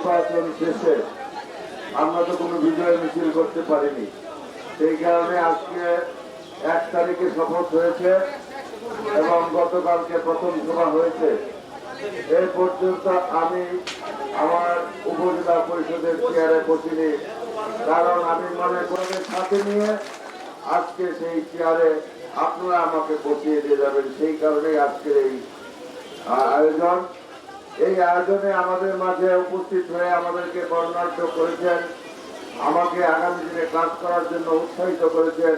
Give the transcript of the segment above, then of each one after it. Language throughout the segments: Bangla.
নির্বাচন শেষে আমরা তো কোনো বিজয় মিছিল করতে পারিনি। সেই কারণে আজকে এক তারিখে শপথ হয়েছে এবং গতকালকে প্রথম সভা হয়েছে। এ পর্যন্ত আমি আমার উপজেলা পরিষদের চেয়ারে বসিনি, কারণ আমি মনে করি সাথে নিয়ে আজকে সেই চেয়ারে আপনারা আমাকে বসিয়ে দিয়ে যাবেন। সেই কারণেই আজকের এই আয়োজন। এই আয়োজনে আমাদের মাঝে উপস্থিত হয়ে আমাদেরকে বর্ণাঢ্য করেছেন, আমাকে আগামী দিনে কাজ করার জন্য উৎসাহিত করেছেন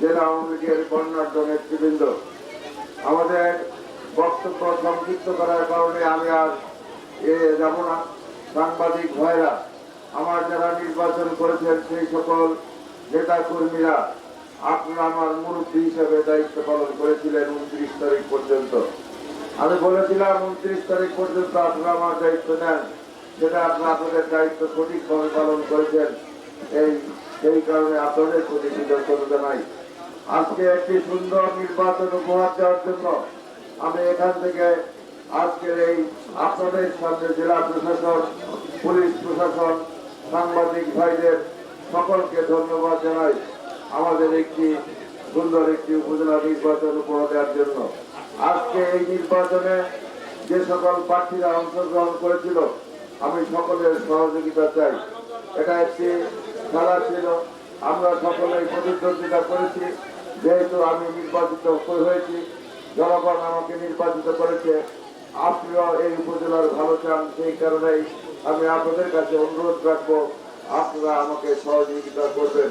জেলা আওয়ামী লীগের বর্ণাঢ্য নেতৃবৃন্দ। আমাদের বক্তব্য সংক্ষিপ্ত করার কারণে আমি আর এ যাব না। সাংবাদিক ভাইরা, আমার যারা নির্বাচন করেছেন সেই সকল নেতা কর্মীরা, আপনারা আমার মুরব্বী হিসেবে দায়িত্ব পালন করেছিলেন উনত্রিশ তারিখ পর্যন্ত। আমি বলেছিলাম উনত্রিশ তারিখ পর্যন্ত আপনারা আমার দায়িত্ব নেন। সেটা আপনারা আপনাদের দায়িত্ব সঠিকভাবে পালন করেছেন, এই, সেই কারণে আপনাদের প্রতি কৃতজ্ঞতা জানাই। আজকে একটি সুন্দর নির্বাচন উপহার দেওয়ার জন্য আমি এখান থেকে আজকের এই আপনাদের সামনে জেলা প্রশাসন, পুলিশ প্রশাসন, সাংবাদিক ভাইদের সকলকে ধন্যবাদ জানাই আমাদের একটি সুন্দর একটি উপজেলা নির্বাচন উপহার দেওয়ার জন্য। আজকে এই নির্বাচনে যে সকল প্রার্থীরা অংশগ্রহণ করেছিল, আমি সকলের সহযোগিতা চাই। এটা একটি খেলা ছিল, আমরা সকলেই প্রতিদ্বন্দ্বিতা করেছি। যেহেতু আমি নির্বাচিত হয়েছি, জনগণ আমাকে নির্বাচিত করেছে, আপনিও এই উপজেলার ভালো চান, সেই কারণেই আমি আপনাদের কাছে অনুরোধ রাখব, আপনারা আমাকে সহযোগিতা করবেন।